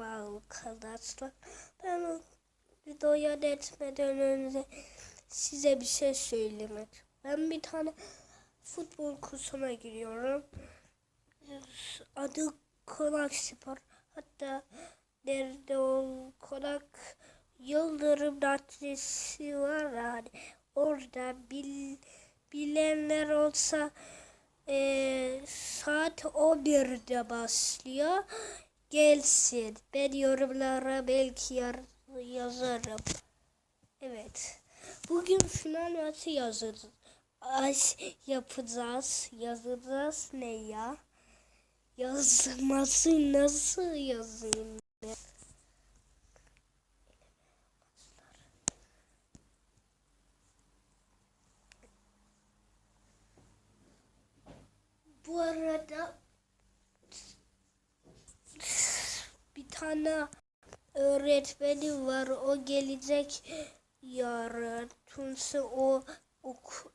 Merhaba arkadaşlar. Ben videoya etmeden önce size bir şey söylemek. Ben bir tane futbol kursuna giriyorum. Adı Konak Spor. Hatta nerede o Konak Yıldırım adresi var yani. Orada bil, bilenler olsa eee, saat 11'de başlıyor. Gelsin. Ben yorumlara belki yazarım. Evet. Bugün final maçı yazarız. Ay, yapacağız. Yazacağız ne ya? Yazması nasıl yazayım? ben? Bu arada bir tane öğretmenim var. O gelecek yarın. Tunse o ok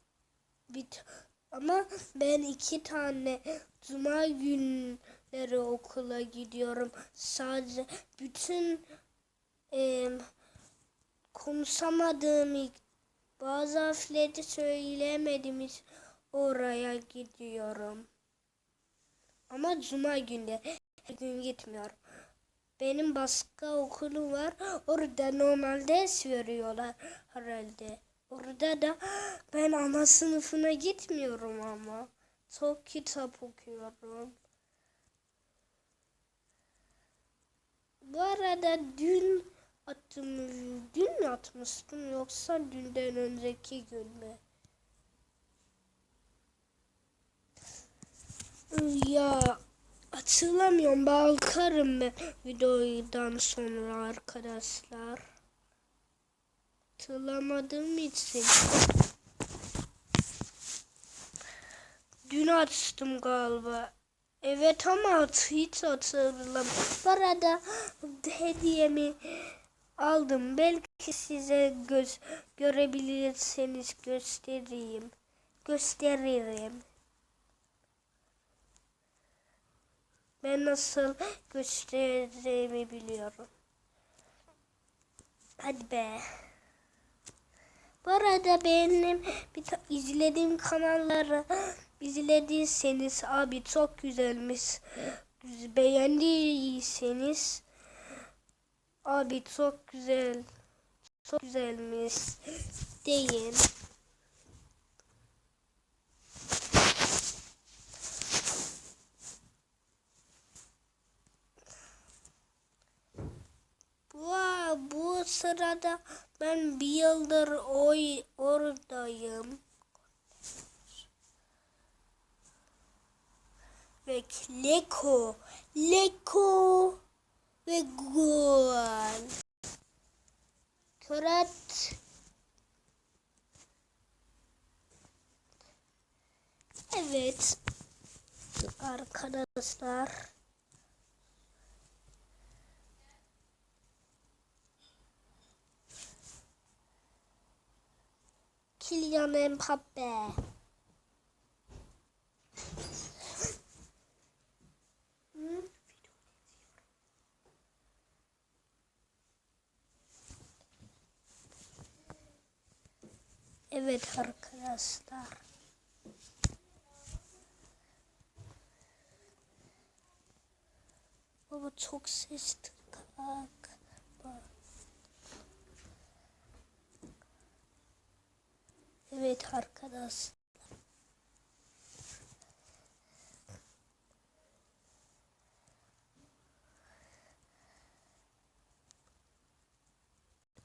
bit ama ben iki tane cuma günleri okula gidiyorum. Sadece bütün em, konuşamadığım bazı harfleri söyleyemedim hiç oraya gidiyorum. Ama cuma günde her gün gitmiyorum. Benim başka okulum var. Orada normalde ders veriyorlar herhalde. Orada da ben ana sınıfına gitmiyorum ama. Çok kitap okuyorum. Bu arada dün attım, dün mü atmıştım yoksa dünden önceki gün mü? Ya hatırlamıyorum bakarım ben videodan sonra arkadaşlar. Hatırlamadığım için. Dün açtım galiba. Evet ama hiç hatırlamıyorum. Bu arada hediyemi aldım. Belki size göz görebilirseniz göstereyim. Gösteririm. Ben nasıl göstereceğimi biliyorum. Hadi be. Bu arada benim bir izlediğim kanalları izlediyseniz abi çok güzelmiş. Beğendiyseniz abi çok güzel çok güzelmiş deyin. Vay, bu sırada ben bir yıldır oy oradayım. Ve Leko, Leko ve gol. Köret. Evet. Arkadaşlar. Kylian Mbappe. Hı? Evet arkadaşlar. Baba çok. Evet arkadaş.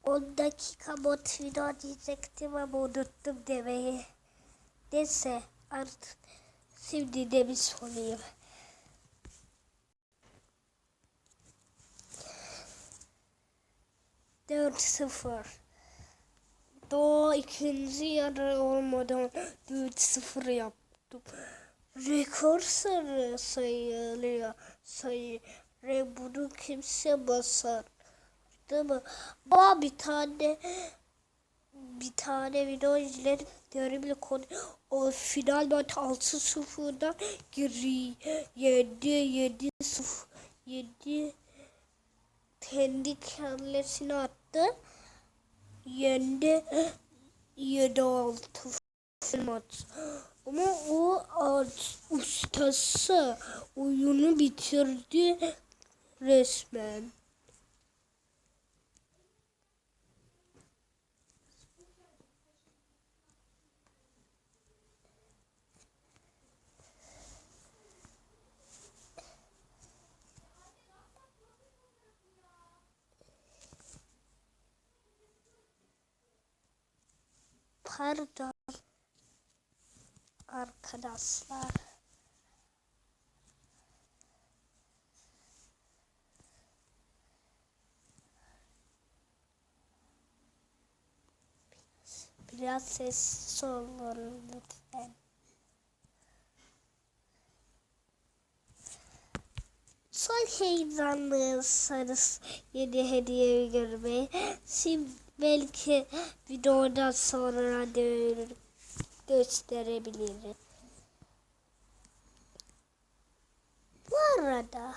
On dakika bot video diyecektim ama unuttum demeyi. Neyse artık şimdi demiş olayım. Dört sıfır. Daha ikinci yarı olmadan 4-0 yaptım. Rekor sarı sayılıyor. Sayı. Ve bunu kimse basar. Değil mi? Ama bir tane bir tane video izledim. Bile konu o final maç 6-0'dan geri 7 7 0 7 kendi kellesini attı. Yendi 7-6 maç. Ama o ustası oyunu bitirdi resmen. Pardon. Arkadaşlar. Biraz sessiz olun lütfen. Son heyecanlıysanız yeni hediyeyi görmeyi şimdi belki videodan sonra gö- gösterebilirim. Bu arada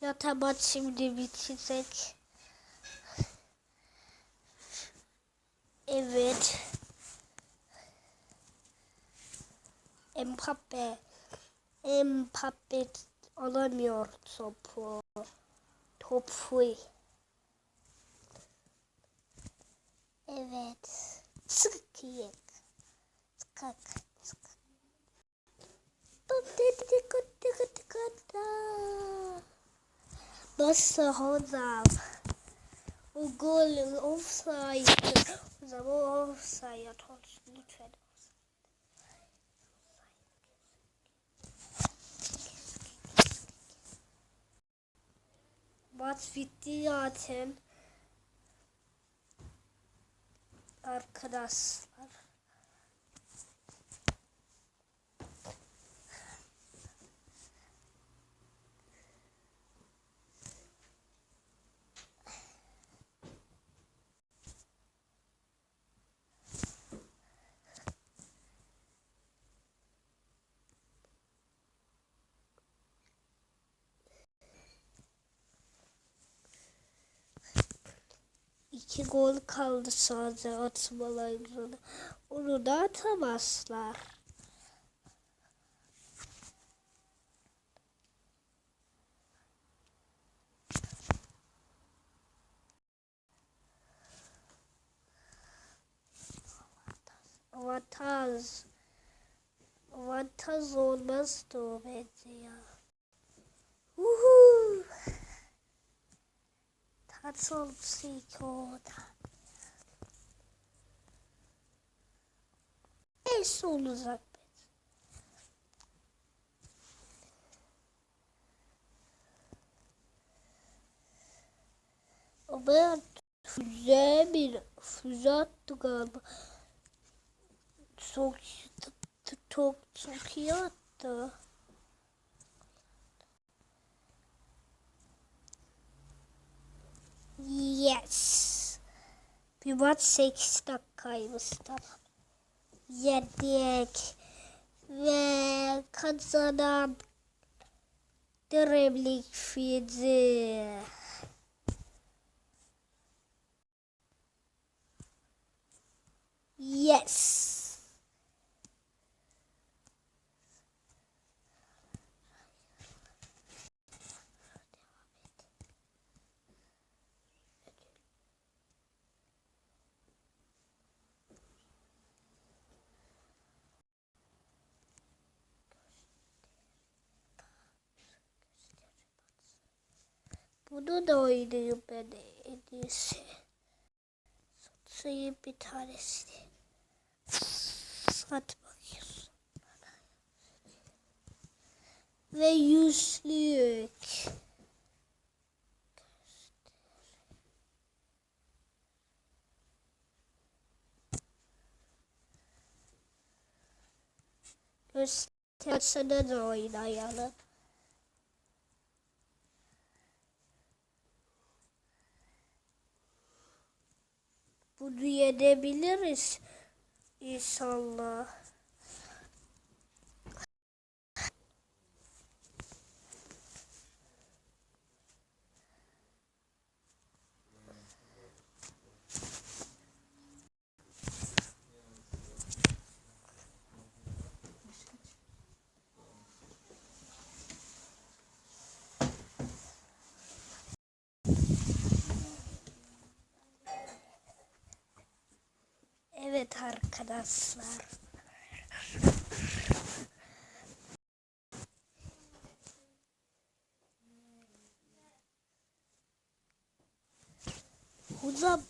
ya tamam şimdi bitecek. Evet. Mbappe. Mbappe alamıyor topu. Topu. Evet. Sıkıyık. Sıkak. Sıkak. Nasıl hocam? O gol offside. O zaman offside olsun lütfen. Maç bitti zaten. Arkadaşlar. İki gol kaldı sadece atmalarına. Onu da atamazlar. Avantaj. Avantaj olmazdı o bence ya. Tatlı psikoda. Neyse olacak. Ama füze bir füze attı galiba. Çok çok çok iyi attı. Yes. Bir maç 8 dakikaymış tamam. Yedik. Ve kazanan Dribbling Fidi. Yes. Bunu da oynayayım ben en iyisi. Satayım bir tanesini. Sat bakıyorsun. Ve yüzlük. Göstersene de oynayalım. Bunu yenebiliriz. İnşallah. Evet arkadaşlar. Hocam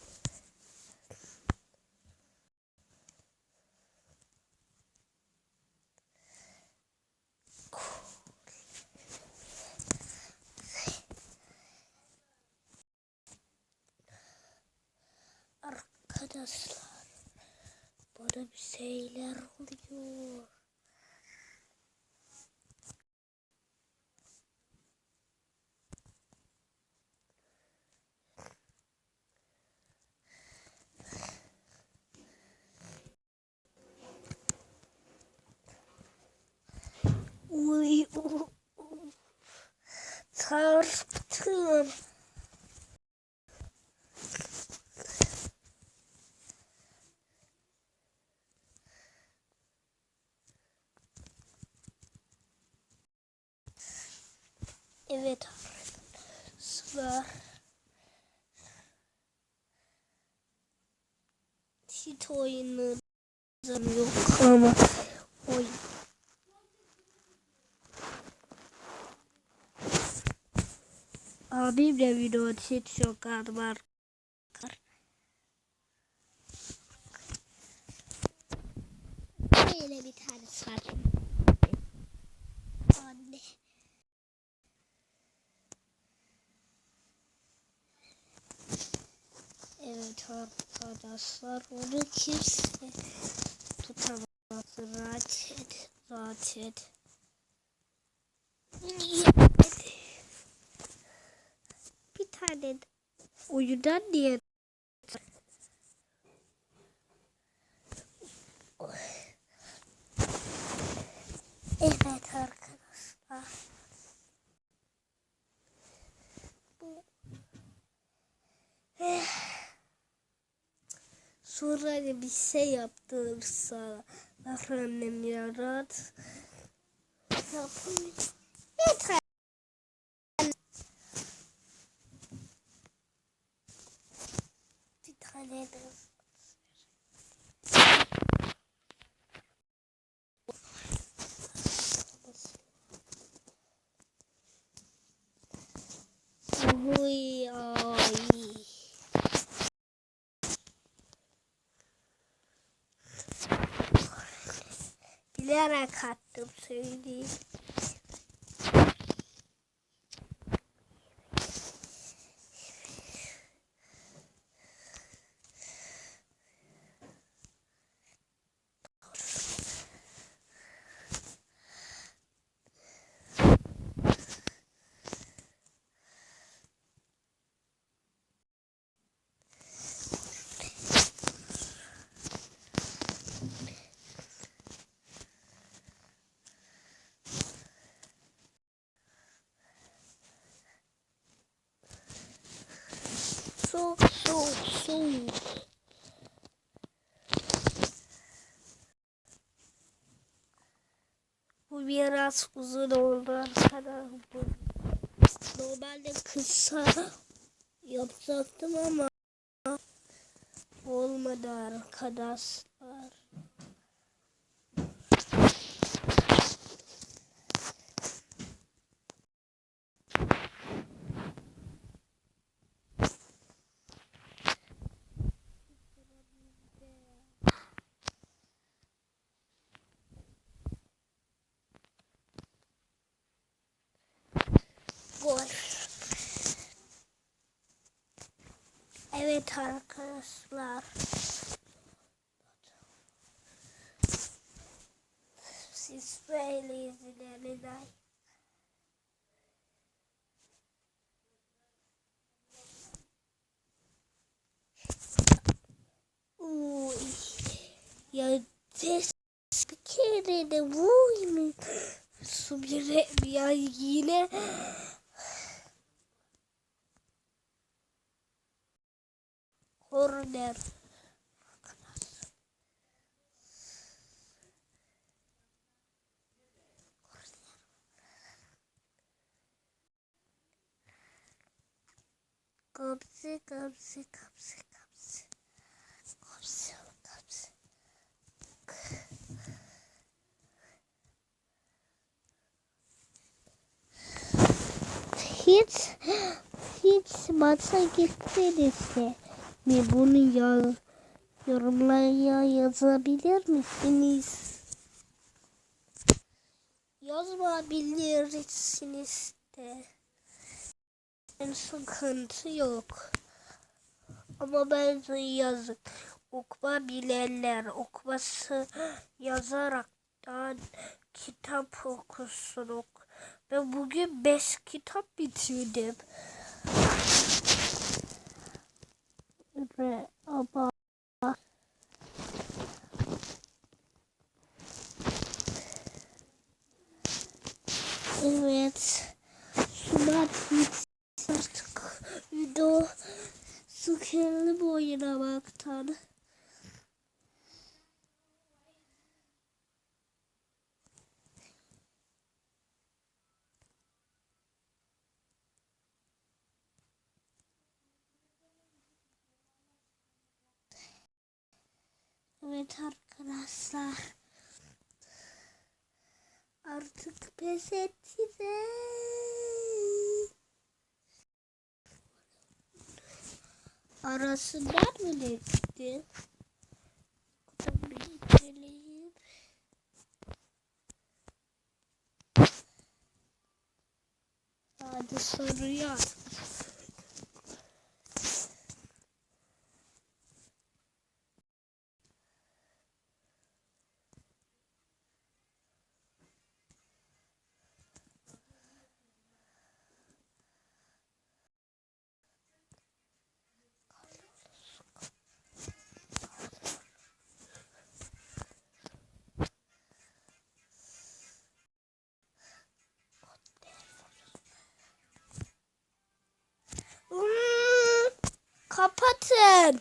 arkadaşlar bana bir şeyler oluyor. Evet arkadaşlar. Hiç oyunu yok ama oy. Abimle video hiç yok var. Böyle bir tanesi var. Anne. Evet arkadaşlar onu kimse tutamaz. Rahat et. Rahat. Bir tane oyundan niye Evet arkadaşlar. Bu Eh. Sonra bir şey yaptırırsa annem yarat. Bir tane. Bir tane de. Uy, Bilerek attım söyleyeyim. Bu biraz uzun oldu arkadaşlar. Normalde kısa yapacaktım ama olmadı arkadaşlar. Gol. Evet arkadaşlar. Siz böyle izleyenler. Ya des bir kere de vurmayın. Su bir yine korner. Kapsı kapsı kapsı kapsı. Kapsı kapsı. Hiç hiç maça gittiniz mi? Bunu ya, yorumlara yazabilir misiniz? Yazmayabilirsiniz de. En sıkıntı yok. Ama bence yazın. Okuma bilenler okuması yazarak daha kitap okusun. Ok. Ben bugün 5 kitap bitirdim. Ve ama Evet. Şubat artık video sıkıldım oynamaktan. Evet arkadaşlar. Artık pes ettiler. Arasınlar mı ne gitti? Hadi soruyor. Kapatın.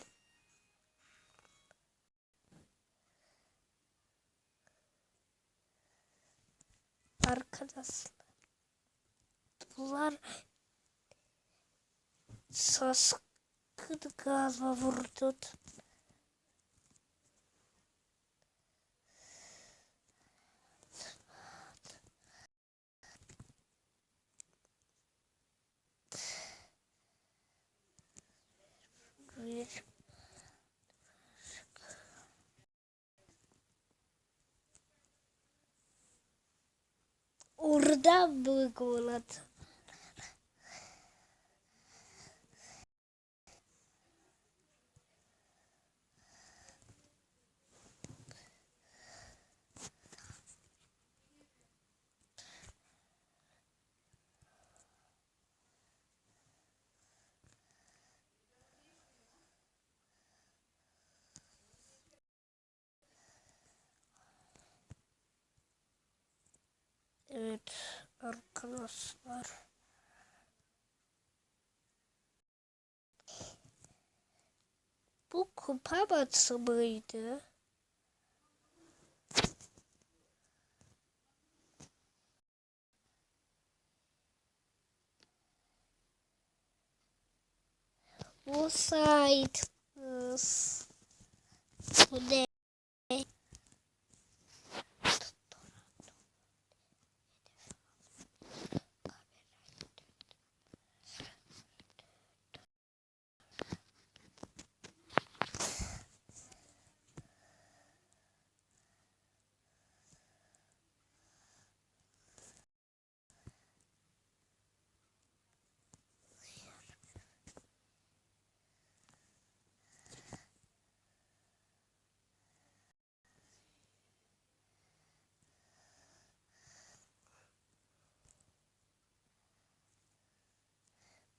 Arkadaşlar. Bunlar saskın galiba vurdu. Bir. Orada mı gol Evet arkadaşlar. Bu kupa maçı mıydı? Bu site. Bu ne?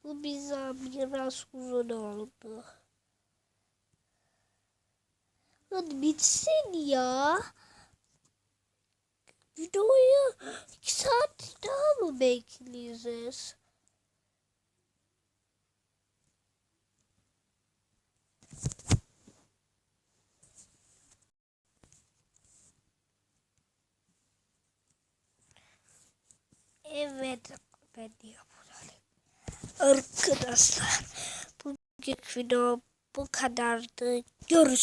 Bu bize biraz uzun oldu. Hadi bitsin ya. Videoyu iki saat daha mı bekleyeceğiz? Evet ben yapıyorum. Arkadaşlar bugünkü video bu kadardı. Görüşürüz.